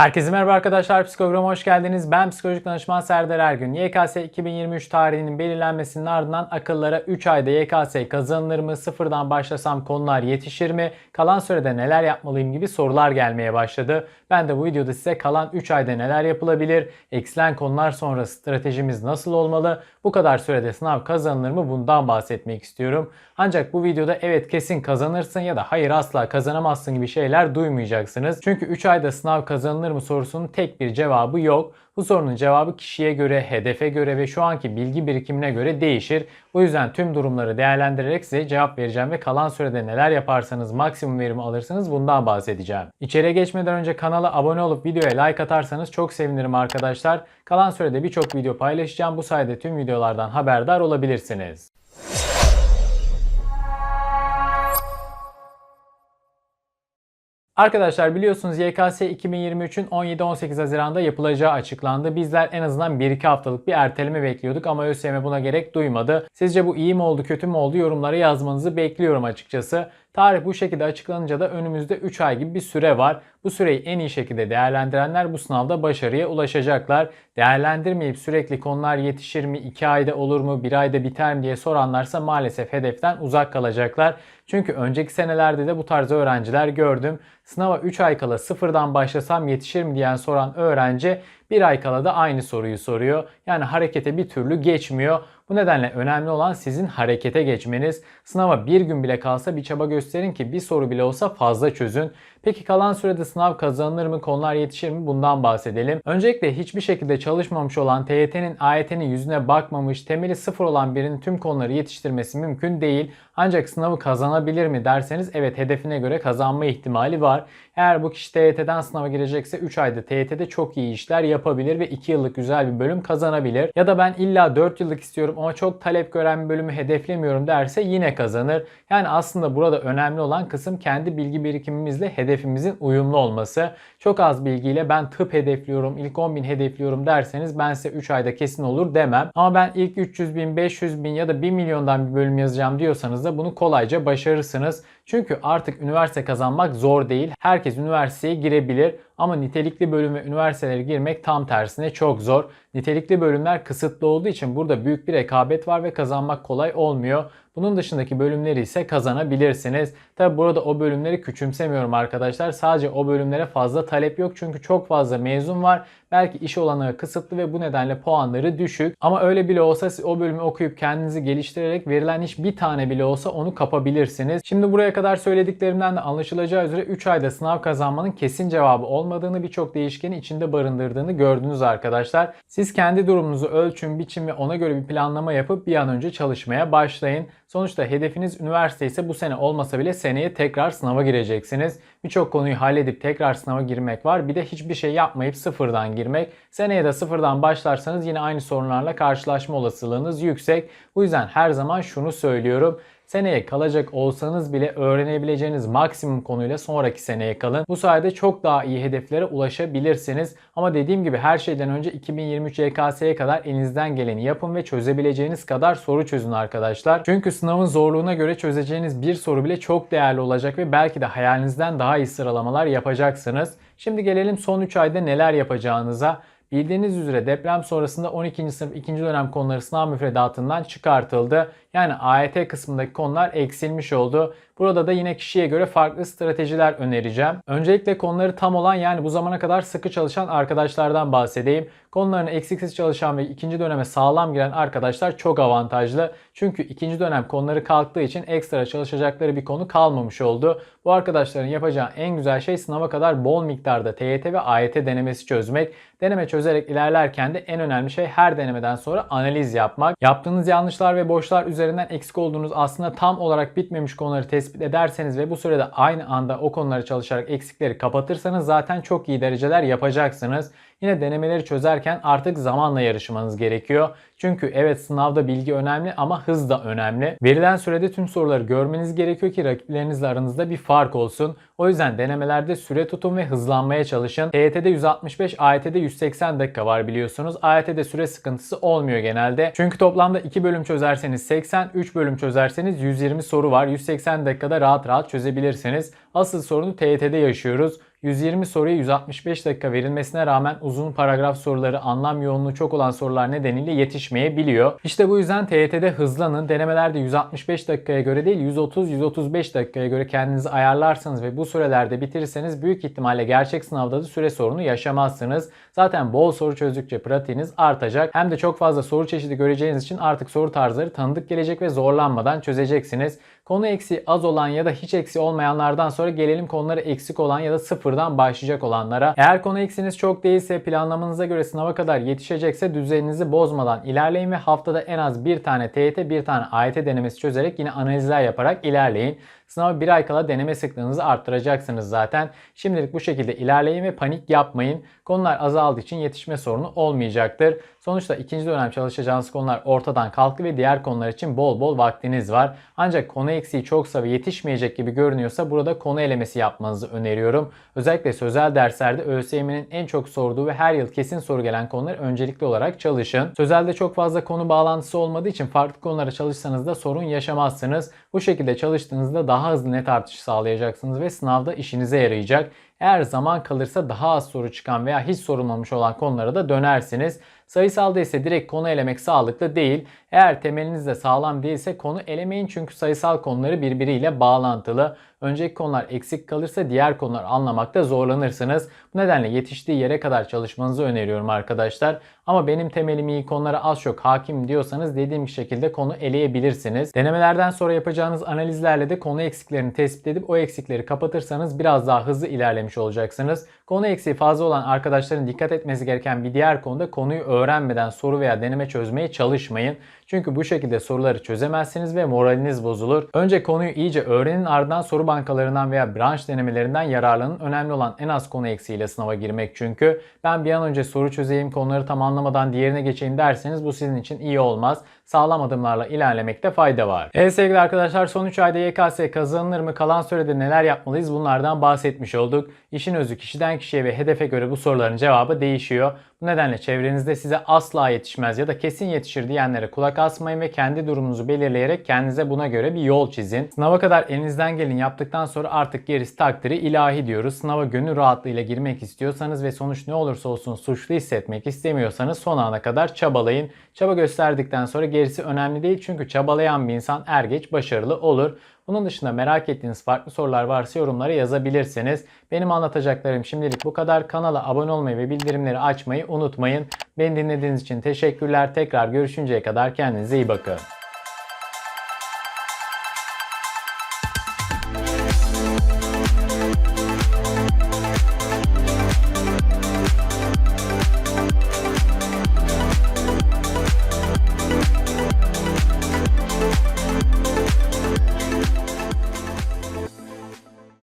Herkese merhaba arkadaşlar. Psikograma hoş geldiniz. Ben psikolojik danışman Serdar Ergün. YKS 2023 tarihinin belirlenmesinin ardından akıllara 3 ayda YKS kazanılır mı? Sıfırdan başlasam konular yetişir mi? Kalan sürede neler yapmalıyım gibi sorular gelmeye başladı. Ben de bu videoda size kalan 3 ayda neler yapılabilir? Eksilen konular sonrası stratejimiz nasıl olmalı? Bu kadar sürede sınav kazanılır mı? Bundan bahsetmek istiyorum. Ancak bu videoda evet kesin kazanırsın ya da hayır asla kazanamazsın gibi şeyler duymayacaksınız. Çünkü 3 ayda sınav kazanılır mı sorusunun tek bir cevabı yok. Bu sorunun cevabı kişiye göre, hedefe göre ve şu anki bilgi birikimine göre değişir. Bu yüzden tüm durumları değerlendirerek size cevap vereceğim ve kalan sürede neler yaparsanız maksimum verimi alırsınız bundan bahsedeceğim. İçeriye geçmeden önce kanala abone olup videoya like atarsanız çok sevinirim arkadaşlar. Kalan sürede birçok video paylaşacağım. Bu sayede tüm videolardan haberdar olabilirsiniz. Arkadaşlar biliyorsunuz YKS 2023'ün 17-18 Haziran'da yapılacağı açıklandı. Bizler en azından 1-2 haftalık bir erteleme bekliyorduk ama ÖSYM buna gerek duymadı. Sizce bu iyi mi oldu kötü mü oldu yorumlara yazmanızı bekliyorum açıkçası. Tarih bu şekilde açıklanınca da önümüzde 3 ay gibi bir süre var. Bu süreyi en iyi şekilde değerlendirenler bu sınavda başarıya ulaşacaklar. Değerlendirmeyip sürekli konular yetişir mi, 2 ayda olur mu, 1 ayda biter mi diye soranlarsa maalesef hedeften uzak kalacaklar. Çünkü önceki senelerde de bu tarz öğrenciler gördüm. Sınava 3 ay kala sıfırdan başlasam yetişir mi diyen soran öğrenci bir ay kala da aynı soruyu soruyor. Yani harekete bir türlü geçmiyor. Bu nedenle önemli olan sizin harekete geçmeniz. Sınava bir gün bile kalsa bir çaba gösterin ki bir soru bile olsa fazla çözün. Peki kalan sürede sınav kazanılır mı, konular yetişir mi bundan bahsedelim. Öncelikle hiçbir şekilde çalışmamış olan TYT'nin AYT'nin yüzüne bakmamış, temeli sıfır olan birinin tüm konuları yetiştirmesi mümkün değil. Ancak sınavı kazanabilir mi derseniz evet hedefine göre kazanma ihtimali var. Eğer bu kişi TYT'den sınava girecekse 3 ayda TYT'de çok iyi işler yapabilir ve 2 yıllık güzel bir bölüm kazanabilir. Ya da ben illa 4 yıllık istiyorum ama çok talep gören bir bölümü hedeflemiyorum derse yine kazanır. Yani aslında burada önemli olan kısım kendi bilgi birikimimizle hedefimizin uyumlu olması. Çok az bilgiyle ben tıp hedefliyorum, ilk 10 bin hedefliyorum derseniz ben size 3 ayda kesin olur demem. Ama ben ilk 300 bin, 500 bin ya da 1 milyondan bir bölüm yazacağım diyorsanız da bunu kolayca başarırsınız. Çünkü artık üniversite kazanmak zor değil. Herkes üniversiteye girebilir ama nitelikli bölüme üniversitelere girmek tam tersine çok zor. Nitelikli bölümler kısıtlı olduğu için burada büyük bir rekabet var ve kazanmak kolay olmuyor. Bunun dışındaki bölümleri ise kazanabilirsiniz. Tabi burada o bölümleri küçümsemiyorum arkadaşlar. Sadece o bölümlere fazla talep yok çünkü çok fazla mezun var. Belki iş olanağı kısıtlı ve bu nedenle puanları düşük. Ama öyle bile olsa siz o bölümü okuyup kendinizi geliştirerek verilen iş bir tane bile olsa onu kapabilirsiniz. Şimdi buraya kadar söylediklerimden de anlaşılacağı üzere 3 ayda sınav kazanmanın kesin cevabı olmadığını birçok değişkeni içinde barındırdığını gördünüz arkadaşlar. Siz kendi durumunuzu ölçün, biçin ve ona göre bir planlama yapıp bir an önce çalışmaya başlayın. Sonuçta hedefiniz üniversite ise bu sene olmasa bile seneye tekrar sınava gireceksiniz. Birçok konuyu halledip tekrar sınava girmek var. Bir de hiçbir şey yapmayıp sıfırdan girmek. Seneye de sıfırdan başlarsanız yine aynı sorunlarla karşılaşma olasılığınız yüksek. Bu yüzden her zaman şunu söylüyorum. Seneye kalacak olsanız bile öğrenebileceğiniz maksimum konuyla sonraki seneye kalın. Bu sayede çok daha iyi hedeflere ulaşabilirsiniz. Ama dediğim gibi her şeyden önce 2023 YKS'ye kadar elinizden geleni yapın ve çözebileceğiniz kadar soru çözün arkadaşlar. Çünkü sınavın zorluğuna göre çözeceğiniz bir soru bile çok değerli olacak ve belki de hayalinizden daha iyi sıralamalar yapacaksınız. Şimdi gelelim son 3 ayda neler yapacağınıza. Bildiğiniz üzere deprem sonrasında 12. sınıf 2. dönem konuları sınav müfredatından çıkartıldı. Yani AYT kısmındaki konular eksilmiş oldu. Burada da yine kişiye göre farklı stratejiler önereceğim. Öncelikle konuları tam olan yani bu zamana kadar sıkı çalışan arkadaşlardan bahsedeyim. Konularını eksiksiz çalışan ve ikinci döneme sağlam giren arkadaşlar çok avantajlı. Çünkü ikinci dönem konuları kalktığı için ekstra çalışacakları bir konu kalmamış oldu. Bu arkadaşların yapacağı en güzel şey sınava kadar bol miktarda TYT ve AYT denemesi çözmek. Deneme çözerek ilerlerken de en önemli şey her denemeden sonra analiz yapmak. Yaptığınız yanlışlar ve boşlar üzerinden eksik olduğunuz aslında tam olarak bitmemiş konuları tespit ederseniz ve bu sürede aynı anda o konuları çalışarak eksikleri kapatırsanız zaten çok iyi dereceler yapacaksınız. Yine denemeleri çözerken artık zamanla yarışmanız gerekiyor. Çünkü evet sınavda bilgi önemli ama hız da önemli. Verilen sürede tüm soruları görmeniz gerekiyor ki rakiplerinizle aranızda bir fark olsun. O yüzden denemelerde süre tutun ve hızlanmaya çalışın. TYT'de 165, AYT'de 180 dakika var biliyorsunuz. AYT'de süre sıkıntısı olmuyor genelde. Çünkü toplamda 2 bölüm çözerseniz 80, 3 bölüm çözerseniz 120 soru var. 180 dakikada rahat rahat çözebilirsiniz. Asıl sorunu TYT'de yaşıyoruz. 120 soruya 165 dakika verilmesine rağmen uzun paragraf soruları, anlam yoğunluğu çok olan sorular nedeniyle yetişmeyebiliyor. İşte bu yüzden TYT'de hızlanın. Denemelerde 165 dakikaya göre değil 130-135 dakikaya göre kendinizi ayarlarsanız ve bu sürelerde bitirirseniz büyük ihtimalle gerçek sınavda da süre sorunu yaşamazsınız. Zaten bol soru çözdükçe pratiğiniz artacak. Hem de çok fazla soru çeşidi göreceğiniz için artık soru tarzları tanıdık gelecek ve zorlanmadan çözeceksiniz. Konu eksiği az olan ya da hiç eksiği olmayanlardan sonra gelelim konuları eksik olan ya da sıfırdan başlayacak olanlara. Eğer konu eksiğiniz çok değilse planlamanıza göre sınava kadar yetişecekse düzeninizi bozmadan ilerleyin ve haftada en az bir tane TYT bir tane AYT denemesi çözerek yine analizler yaparak ilerleyin. Sınava bir ay kala deneme sıklığınızı arttıracaksınız zaten. Şimdilik bu şekilde ilerleyin ve panik yapmayın. Konular azaldığı için yetişme sorunu olmayacaktır. Sonuçta ikinci dönem çalışacağınız konular ortadan kalktı ve diğer konular için bol bol vaktiniz var. Ancak konu eksiği çoksa ve yetişmeyecek gibi görünüyorsa burada konu elemesi yapmanızı öneriyorum. Özellikle sözel derslerde ÖSYM'nin en çok sorduğu ve her yıl kesin soru gelen konuları öncelikli olarak çalışın. Sözelde çok fazla konu bağlantısı olmadığı için farklı konulara çalışsanız da sorun yaşamazsınız. Bu şekilde çalıştığınızda daha hızlı net artış sağlayacaksınız ve sınavda işinize yarayacak. Eğer zaman kalırsa daha az soru çıkan veya hiç sorulmamış olan konulara da dönersiniz. Sayısalda ise direkt konu elemek sağlıklı değil. Eğer temeliniz de sağlam değilse konu elemeyin çünkü sayısal konuları birbiriyle bağlantılı. Önceki konular eksik kalırsa diğer konuları anlamakta zorlanırsınız. Bu nedenle yetiştiği yere kadar çalışmanızı öneriyorum arkadaşlar. Ama benim temelim iyi konulara az çok hakim diyorsanız dediğim şekilde konu eleyebilirsiniz. Denemelerden sonra yapacağınız analizlerle de konu eksiklerini tespit edip o eksikleri kapatırsanız biraz daha hızlı ilerlemiş olacaksınız. Konu eksiği fazla olan arkadaşların dikkat etmesi gereken bir diğer konuda konuyu öğrenmeden soru veya deneme çözmeye çalışmayın. Çünkü bu şekilde soruları çözemezsiniz ve moraliniz bozulur. Önce konuyu iyice öğrenin ardından soru bankalarından veya branş denemelerinden yararlanın. Önemli olan en az konu eksiğiyle sınava girmek çünkü. Ben bir an önce soru çözeyim, konuları tamamlamadan diğerine geçeyim derseniz bu sizin için iyi olmaz. Sağlam adımlarla ilerlemekte fayda var. Evet sevgili arkadaşlar son 3 ayda YKS kazanılır mı? Kalan sürede neler yapmalıyız? Bunlardan bahsetmiş olduk. İşin özü kişiden kişiye ve hedefe göre bu soruların cevabı değişiyor. Bu nedenle çevrenizde size asla yetişmez ya da kesin yetişir diyenlere kulak asmayın ve kendi durumunuzu belirleyerek kendinize buna göre bir yol çizin. Sınava kadar elinizden gelin yaptıktan sonra artık gerisi takdiri ilahi diyoruz. Sınava gönül rahatlığıyla girmek istiyorsanız ve sonuç ne olursa olsun suçlu hissetmek istemiyorsanız son ana kadar çabalayın. Çaba gösterdikten sonra gerisi önemli değil çünkü çabalayan bir insan er geç başarılı olur. Bunun dışında merak ettiğiniz farklı sorular varsa yorumlara yazabilirsiniz. Benim anlatacaklarım şimdilik bu kadar. Kanala abone olmayı ve bildirimleri açmayı unutmayın. Beni dinlediğiniz için teşekkürler. Tekrar görüşünceye kadar kendinize iyi bakın.